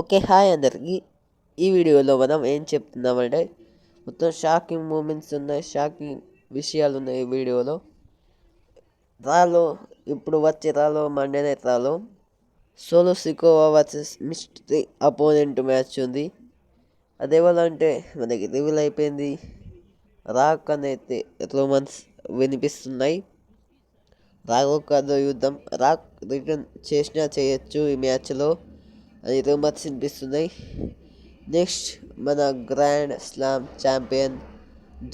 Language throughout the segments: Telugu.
ఓకే హాయ్ అందరికీ. ఈ వీడియోలో మనం ఏం చెప్తున్నామంటే మొత్తం షాకింగ్ మూమెంట్స్ ఉన్నాయి షాకింగ్ విషయాలు ఉన్నాయి ఈ వీడియోలో. రాలో ఇప్పుడు వచ్చే రాలో మండేనే రాలో Solo Sikoa versus mystery opponent match ఉంది. అదేవాలంటే మనకి రివీల్ అయిపోయింది. రాక్ అనేది రోమన్స్ వినిపిస్తున్నాయి. రాఘోకాతో యుద్ధం రాక్ రిటర్న్ చేసినా చేయొచ్చు ఈ మ్యాచ్లో అని రూమర్స్ వినిపిస్తున్నాయి నెక్స్ట్ మన grand slam champion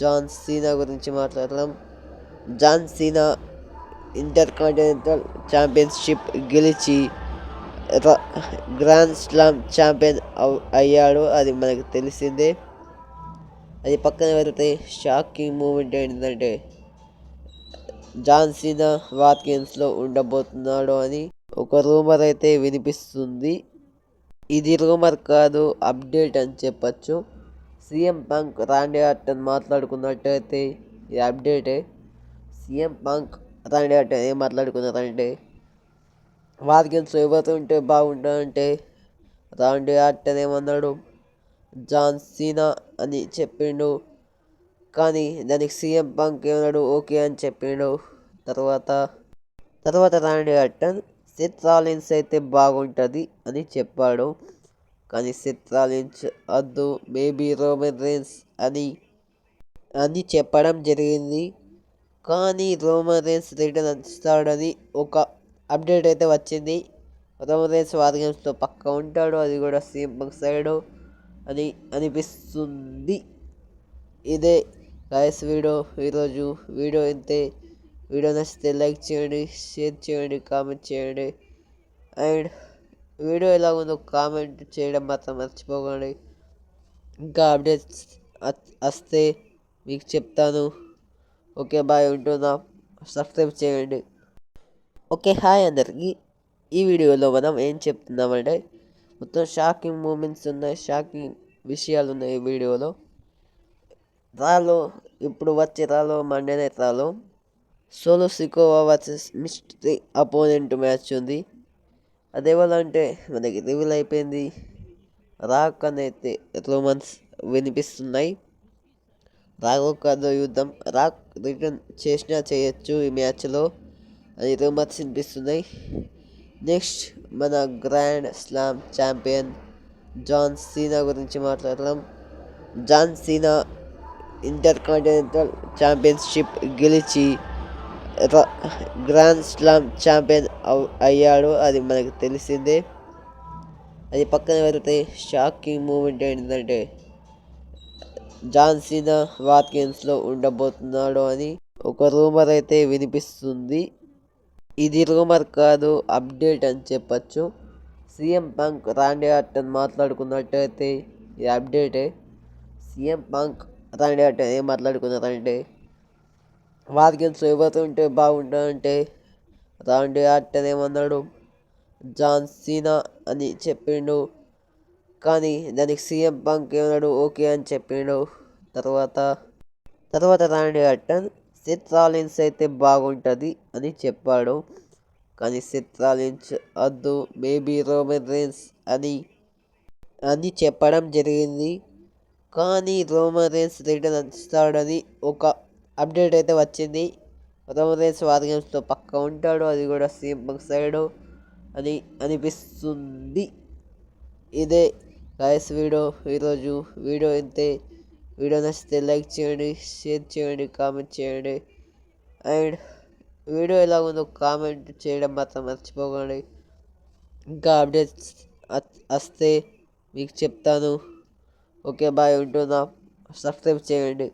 John Cena గురించి మాట్లాడదాం. John Cena intercontinental championship గెలిచి గ్రాండ్ స్లామ్ ఛాంపియన్ అయ్యాడు అది మనకు తెలిసిందే. అది పక్కన పెడితే షాకింగ్ మూమెంట్ ఏంటంటే జాన్ సీనా వాట్కిన్స్లో ఉండబోతున్నాడు అని ఒక రూమర్ అయితే వినిపిస్తుంది. ఇది రూమర్ కాదు అప్డేట్ అని చెప్పచ్చు. సీఎం పంక్ రాండి ఆర్టన్ మాట్లాడుకున్నట్టయితే ఇది అప్డేటే. సీఎం పంక్ రాండి ఆర్టన్ ఏం మాట్లాడుకున్నారంటే వార్గన్స్ ఎవరు ఉంటే బాగుంటుందంటే రాండి ఆర్టన్ ఏమన్నాడు? జాన్ సీనా అని చెప్పిండు. కానీ దానికి సీఎం పంక్ ఏమన్నాడు? ఓకే అని చెప్పిండు. తర్వాత తర్వాత రాండి ఆర్టన్ సెత్ రాలిన్స్ అయితే బాగుంటుంది అని చెప్పాడు. కానీ సెత్ రాలిన్స్ వద్దు మేబీ రోమన్ రేన్స్ అని అని చెప్పడం జరిగింది. కానీ రోమన్ రేన్స్ రిటర్న్ ఇస్తాడని ఒక అప్డేట్ అయితే వచ్చింది. రోమన్ రేన్స్ వార్ గేమ్స్తో పక్క ఉంటాడు. అది కూడా సీఎం సైడ్ అని అనిపిస్తుంది. ఇదే గాయస్ వీడియో. ఈరోజు వీడియో ఇంతే. వీడియో నచ్చితే లైక్ చేయండి షేర్ చేయండి కామెంట్ చేయండి. అండ్ వీడియో ఎలా ఉందో కామెంట్ చేయడం మాత్రం మర్చిపోకండి. ఇంకా అప్డేట్స్ వస్తే మీకు చెప్తాను. ఓకే బాయ్ ఉంటుందా సబ్స్క్రైబ్ చేయండి. ఓకే హాయ్ అందరికీ. ఈ వీడియోలో మనం ఏం చెప్తున్నామంటే మొత్తం షాకింగ్ మూమెంట్స్ ఉన్నాయి షాకింగ్ విషయాలు ఉన్నాయి ఈ వీడియోలో. రాలో ఇప్పుడు వచ్చే రాలో మండేనే రాలో Solo Sikoa versus mystery opponent match ఉంది. అదేవాలంటే మనకి రివీల్ అయిపోయింది. రాక్ అనేది రోమన్స్ వినిపిస్తున్నాయి. రాఘోకాతో యుద్ధం. రాక్ రిటర్న్ చేసినా చేయొచ్చు ఈ మ్యాచ్లో అని రూమర్స్ వినిపిస్తున్నాయి. నెక్స్ట్ మన grand slam champion John Cena గురించి మాట్లాడదాం. John Cena intercontinental championship గెలిచి గ్రాండ్ స్లామ్ ఛాంపియన్ అయ్యాడు అది మనకు తెలిసిందే. అది పక్కన వెళ్తే షాకింగ్ మూమెంట్ ఏంటంటే జాన్ సీనా వాట్కిన్స్లో ఉండబోతున్నాడు అని ఒక రూమర్ అయితే వినిపిస్తుంది. ఇది రూమర్ కాదు అప్డేట్ అని చెప్పచ్చు. సీఎం పంక్ రాండి ఆర్టన్ మాట్లాడుకున్నట్టయితే ఇది అప్డేటే. సీఎం పంక్ రాండి ఆర్టన్ ఏం మాట్లాడుకున్నారంటే వార్గన్స్ ఎవరు ఉంటే బాగుంటుందంటే రాండి ఆర్టన్ ఏమన్నాడు జాన్ సీనా అని చెప్పిండు. కానీ దానికి సీఎం పంక్ ఏమన్నాడు? ఓకే అని చెప్పిండు. తర్వాత తర్వాత రాండి ఆర్టన్ సిత్ రాలిన్స్ అయితే బాగుంటుంది అని చెప్పాడు. కానీ సిత్ రాలిన్స్ వద్దు మేబీ రోమన్ రేన్స్ అని అని చెప్పడం జరిగింది. కానీ రోమన్ రేన్స్ రిటర్న్ ఇస్తాడని ఒక అప్డేట్ అయితే వచ్చింది. ఉదయం రేన్స్ వార్ గేమ్స్లో పక్క ఉంటాడు. అది కూడా సీఎం సైడ్ అని అనిపిస్తుంది. ఇదే గాయస్ వీడియో. ఈరోజు వీడియో ఇంతే వీడియో నచ్చితే లైక్ చేయండి షేర్ చేయండి కామెంట్ చేయండి. అండ్ వీడియో ఎలా ఉందో కామెంట్ చేయడం మాత్రం మర్చిపోకండి. ఇంకా అప్డేట్స్ వస్తే మీకు చెప్తాను. Okay bye. ఉంటున్నా. సబ్స్క్రైబ్ చేయండి.